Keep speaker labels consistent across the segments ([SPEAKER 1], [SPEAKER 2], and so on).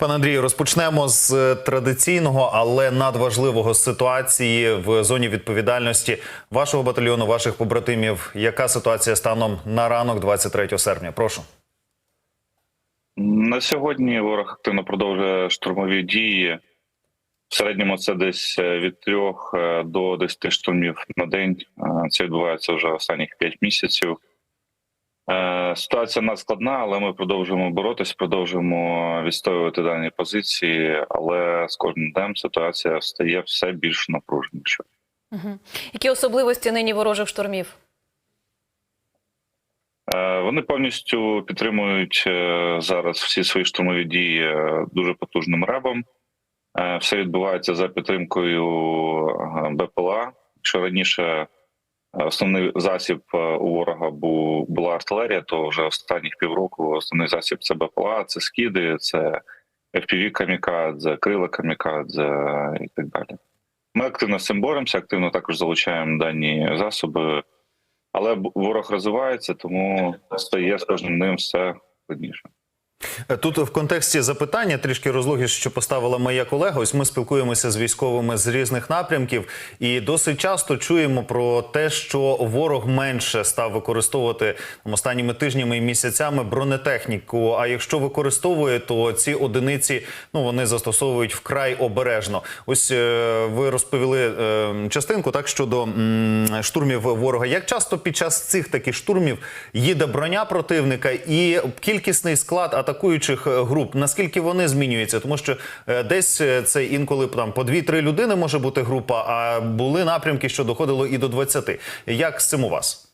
[SPEAKER 1] Пане Андрію, розпочнемо з е, традиційного, але надважливого ситуації в зоні відповідальності вашого батальйону, ваших побратимів. Яка ситуація станом на ранок 23 серпня? Прошу.
[SPEAKER 2] На сьогодні ворог активно продовжує штурмові дії. В середньому це десь е, від 3 е, до 10 штурмів на день. Це відбувається вже останніх 5 місяців. Е, Ситуація надскладна, але ми продовжуємо боротись, продовжуємо відстоювати дані позиції. Але з кожним днем ситуація стає все більш напруженішою.
[SPEAKER 3] Угу. Які особливості нині ворожих штурмів?
[SPEAKER 2] Е, Вони повністю підтримують е, зараз всі свої штурмові дії дуже потужним ребом. Все відбувається за підтримкою БПЛА. Якщо раніше основний засіб е, у ворога був була артилерія, то вже останніх півроку основний засіб це БПЛА, це скиди, це FPV камікадзе, крила камікадзе і так далі. Ми активно з цим боремося, активно також залучаємо дані засоби. Але ворог розвивається, тому стає з кожним днем все складніше.
[SPEAKER 1] Е, Тут в контексті запитання трішки розлоги, що поставила моя колега. Ось ми спілкуємося з військовими з різних напрямків, і досить часто чуємо про те, що ворог менше став використовувати там, останніми тижнями і місяцями бронетехніку. А якщо використовує, то ці одиниці ну вони застосовують вкрай обережно. Ось е, ви розповіли е, частинку так щодо м, штурмів ворога. Як часто під час цих таких штурмів їде броня противника і кількісний склад атакуючих е, груп, наскільки вони змінюються? Тому що е, десь е, це інколи там по 2-3 людини може бути група, а були напрямки, що доходило і до 20. Як з цим у вас?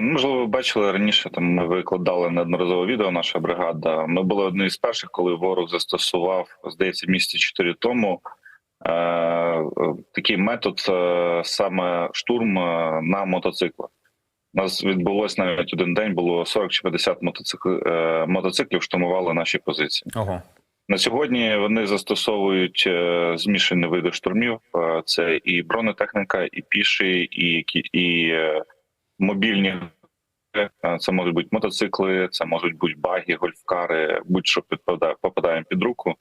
[SPEAKER 2] Можливо, ви бачили раніше. Там ми викладали неодноразово відео. Наша бригада. Ми були одні з перших, коли ворог застосував, здається, місяці 4 тому. Такий метод саме штурм на мотоциклах. У нас відбулось навіть один день. Було 40 чи 50 мотоцикл, е, мотоциклів, штурмували наші позиції.
[SPEAKER 1] Ого.
[SPEAKER 2] На сьогодні вони застосовують е, змішані види штурмів: Е, це і бронетехніка, і піші, і, і е, мобільні. Це можуть бути мотоцикли, це можуть бути баги, гольфкари, будь-що підпадає попадає під руку.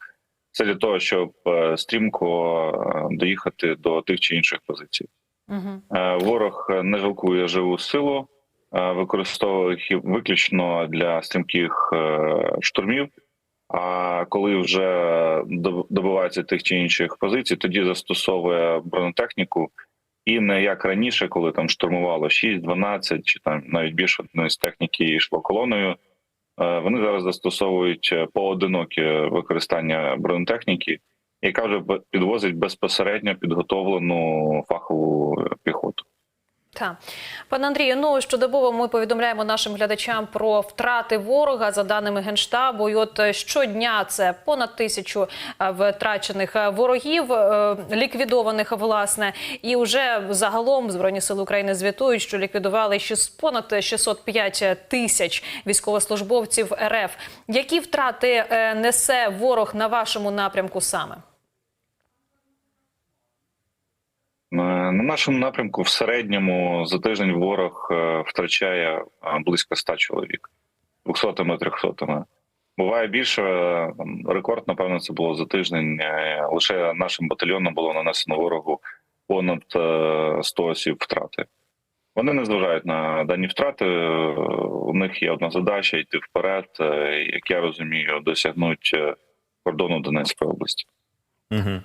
[SPEAKER 2] Це для того, щоб е, стрімко е, доїхати до тих чи інших позицій.
[SPEAKER 3] Угу.
[SPEAKER 2] Е, Ворог не жалкує живу силу, е, використовує їх виключно для стрімких е, штурмів. А коли вже добивається тих чи інших позицій, тоді застосовує бронетехніку. І не як раніше, коли там штурмувало 6, 12 чи там навіть більше одиниць техніки йшло колоною. е, Вони зараз застосовують е, поодиноке використання бронетехніки, яка вже підвозить безпосередньо підготовлену фахову е, піхоту.
[SPEAKER 3] Так. Пане Андрію, ну щодобово ми повідомляємо нашим глядачам про втрати ворога за даними Генштабу. І от е, щодня це понад тисячу е, втрачених ворогів, ліквідованих власне. І вже загалом Збройні сили України звітують, що ліквідували понад 605 тисяч військовослужбовців РФ. Які втрати несе ворог на вашому напрямку саме?
[SPEAKER 2] Е, На нашому напрямку в середньому за тиждень ворог е, втрачає е, близько 100 чоловік 200-ми, 300-ми. Буває більше. е, рекорд, напевно, це було за тиждень. Е, Лише нашим батальйоном було нанесено ворогу понад е, 100 осіб втрати. Вони не зважають на дані втрати. е, У них є одна задача йти вперед, е, як я розумію, досягнуть е, кордону Донецької області.
[SPEAKER 1] Угу.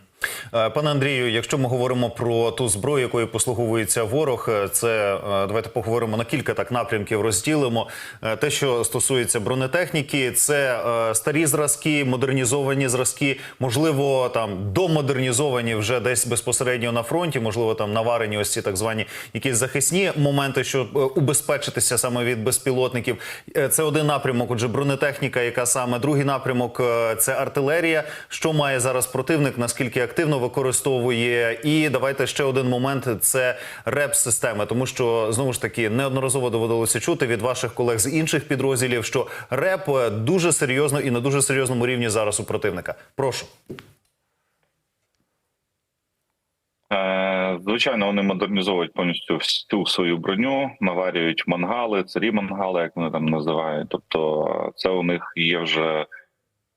[SPEAKER 1] Пане Андрію, якщо ми говоримо про ту зброю, якою послуговується ворог, е, це е, давайте поговоримо на кілька так напрямків. Розділимо Е, те, що стосується бронетехніки, це е, старі зразки, модернізовані зразки, можливо, там домодернізовані вже десь безпосередньо на фронті, можливо, там наварені ось ці так звані якісь захисні моменти, щоб е, убезпечитися саме від безпілотників. Е, Це один напрямок. Отже, бронетехніка, яка саме другий напрямок е, це артилерія. Що має зараз противник? Наскільки активно використовує? І давайте ще один момент: це реп-системи, тому що знову ж таки неодноразово доводилося чути від ваших колег з інших підрозділів, що реп дуже серйозно і на дуже серйозному рівні зараз у противника. Прошу.
[SPEAKER 2] Е, Звичайно, вони модернізовують повністю всю свою броню, наварюють мангали, царі мангали, як вони там називають. Тобто, це у них є вже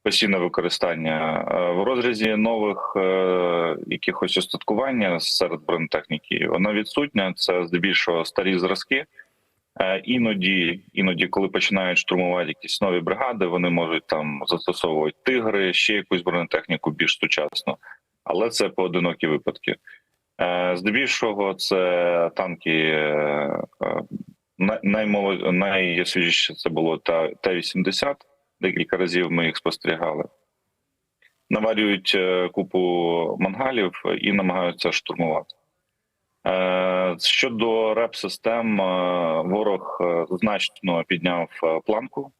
[SPEAKER 2] постійне використання Е, в розрізі нових е, якихось устаткування серед бронетехніки. Вона відсутня. Це здебільшого старі зразки. Е, Іноді, іноді, коли починають штурмувати якісь нові бригади, вони можуть там застосовувати тигри, ще якусь бронетехніку більш сучасну, але це поодинокі випадки. Здебільшого це танки е, е, най- найсвіжіше це було та Т-80. Декілька разів ми їх спостерігали. Наварюють е, купу мангалів і намагаються штурмувати. Е, Щодо реп-систем, е, ворог значно підняв планку,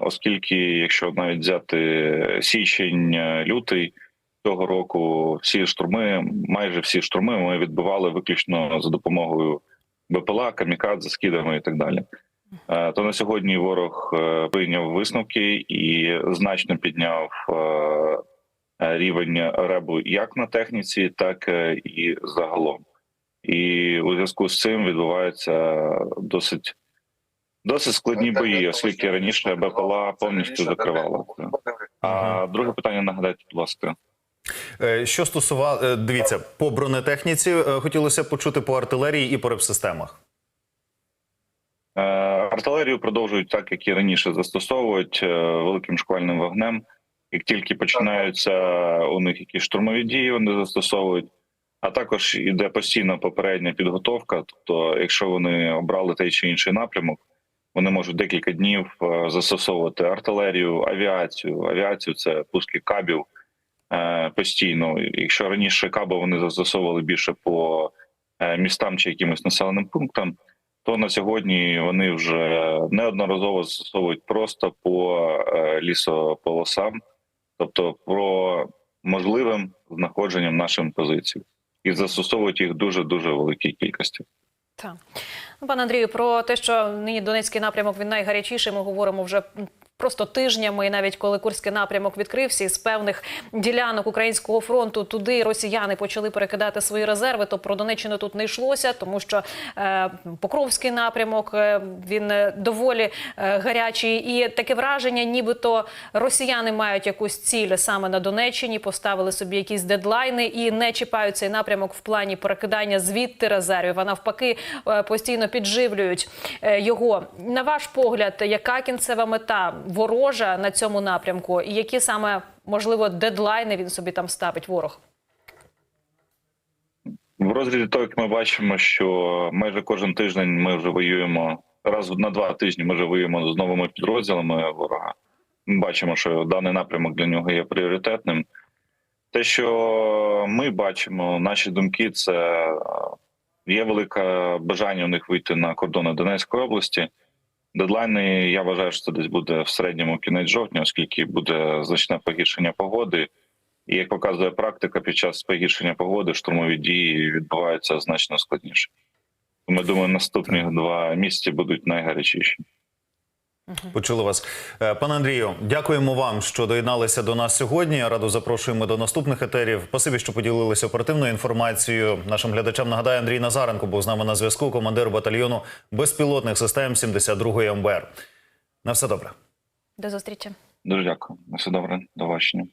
[SPEAKER 2] оскільки, якщо навіть взяти січень, е, лютий цього року, всі штурми, майже всі штурми, ми відбивали виключно за допомогою БПЛА, камікадзе, скидами і так далі. Е, То на сьогодні ворог е, прийняв висновки і значно підняв е, рівень ребу як на техніці, так і загалом. І у зв'язку з цим відбуваються досить досить складні бої, оскільки раніше БПЛА повністю закривала. А друге питання нагадайте, будь ласка.
[SPEAKER 1] Що стосувало, дивіться, по бронетехніці хотілося почути по артилерії і по репсистемах.
[SPEAKER 2] Артилерію продовжують так, як і раніше застосовують е, великим шквальним вогнем. Як тільки починаються у них якісь штурмові дії, вони застосовують. А також іде постійна попередня підготовка. Тобто, якщо вони обрали той чи інший напрямок, вони можуть декілька днів е, застосовувати артилерію, авіацію. Авіацію це пуски кабів е, постійно. Якщо раніше каби вони застосовували більше по містам чи якимось населеним пунктам, то на сьогодні вони вже неодноразово застосовують просто по е, лісополосам, тобто про можливим знаходженням нашим позицій, і застосовують їх дуже дуже великій кількості.
[SPEAKER 3] Так. Ну, Пане Андрію, про те, що нині Донецький напрямок він найгарячіший, ми говоримо вже просто тижнями. І навіть коли Курський напрямок відкрився, з певних ділянок українського фронту туди росіяни почали перекидати свої резерви. То про Донеччину тут не йшлося, тому що е, Покровський напрямок е, він е, доволі е, гарячий. І таке враження, нібито росіяни мають якусь ціль саме на Донеччині, поставили собі якісь дедлайни і не чіпають цей напрямок в плані перекидання звідти резервів. А навпаки, е, постійно підживлюють е, його. На ваш погляд, яка кінцева мета ворожа на цьому напрямку, і які саме можливо дедлайни він собі там ставить ворог?
[SPEAKER 2] В розрізі того, як ми бачимо, що майже кожен тиждень ми вже воюємо раз на два тижні. Ми вже воюємо з новими підрозділами ворога. Ми бачимо, що даний напрямок для нього є пріоритетним. Те, що ми бачимо, наші думки, це е, є велике бажання у них вийти на кордони Донецької області. Дедлайни, я вважаю, що це десь буде в середньому кінець жовтня, оскільки буде значне погіршення погоди. І як показує практика, під час погіршення погоди штурмові дії відбуваються значно складніше. Тому я думаю, наступні два місяці будуть найгарячіші.
[SPEAKER 1] Почули вас, Е, пане Андрію. Дякуємо вам, що доєдналися до нас сьогодні. Радо запрошуємо до наступних етерів. Спасибі, що поділилися оперативною інформацією. Нашим глядачам нагадаю, Андрій Назаренко був з нами на зв'язку. Командир батальйону безпілотних систем 72-ї МБР. На все добре.
[SPEAKER 3] До зустрічі.
[SPEAKER 2] Дуже дякую. На все добре, до бачення.